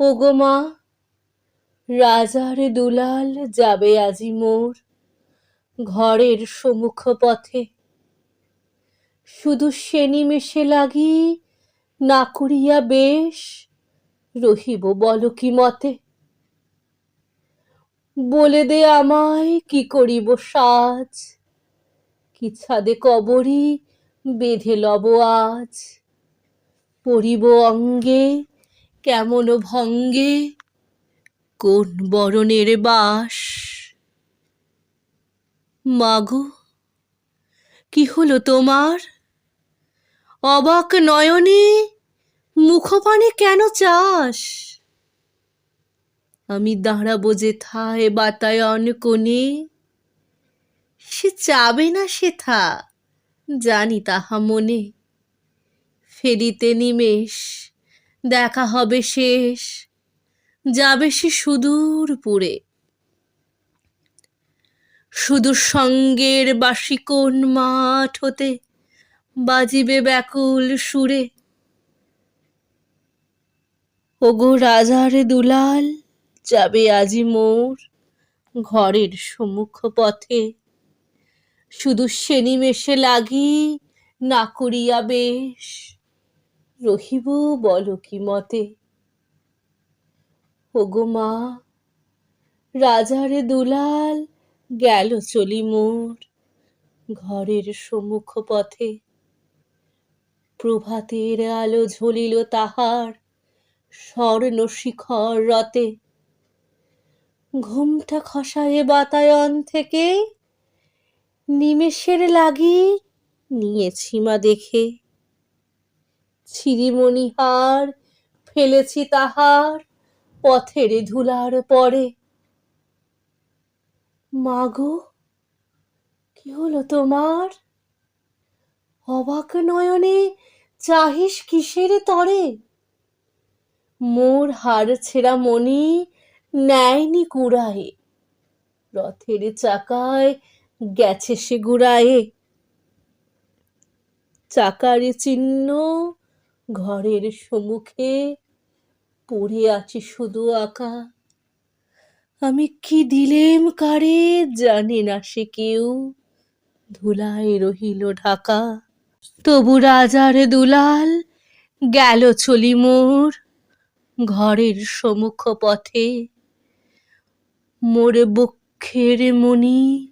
ওগো মা, রাজার দুলাল যাবে আজি মোর ঘরের সম্মুখ পথে শুধু সে মেশে লাগি না করিয়া বেশ রহিব বল কি মতে? বলে দে আমায় কি করিব সাজ, কি ছাদে কবরী বেঁধে লব আজ। পরিব অঙ্গে কেমন ভঙ্গে কোন বরণের বাস? মাগো, কি হলো তোমার? অবাক নয়নে মুখপানে কেন চাস? আমি দাঁড়াবো যে থায় বাতায়ন কোণে। সে চাবে না সেথা জানি তাহা মনে। ফেরিতে নিমেষ। দেখা হবে শেষ। যাবে সে সুদূর পুরে। সুদূর সঙ্গের বাসি কোন মাঠ হতে বাজিবে ব্যাকুল সুরে। ওগো রাজার দুলাল, যাবে আজি মোর ঘরের সম্মুখ পথে। শুধু সে নিমেষে লাগি না করিয়া বেশ। রহিব বল কি মতে? ওগো মা, রাজারে দুলাল গেল চলি মোর ঘরের সম্মুখ পথে। প্রভাতের আলো ঝলিল তাহার স্বর্ণ শিখর রতে ঘুমটা খসায়ে বাতায়ন থেকে নিমেষের লাগি নিয়েছি মা দেখে। ছিরিমণিহার, ফেলেছি তাহার পথের ধুলার পরে। মাগো, কি হলো তোমার? অবাক নয়নে চাহিস কিসের তরে? মোর হার ছেঁড়া মনি নেয়নি কুড়ায়ে। রথের চাকায় গেছে সে গুড়ায়ে। চাকার চিহ্ন ঘরের সম্মুখে পড়ে আছে শুধু আঁকা। আমি কি দিলেম কারে জানে না সে কেউ। ধুলায় রহিল ঢাকা। তবু রাজার দুলাল গেল চলি মোর ঘরের সম্মুখ পথে মোর বক্ষের মনি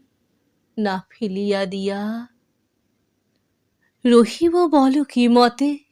না ফেলিয়া দিয়া। রহিব বল কি মতে?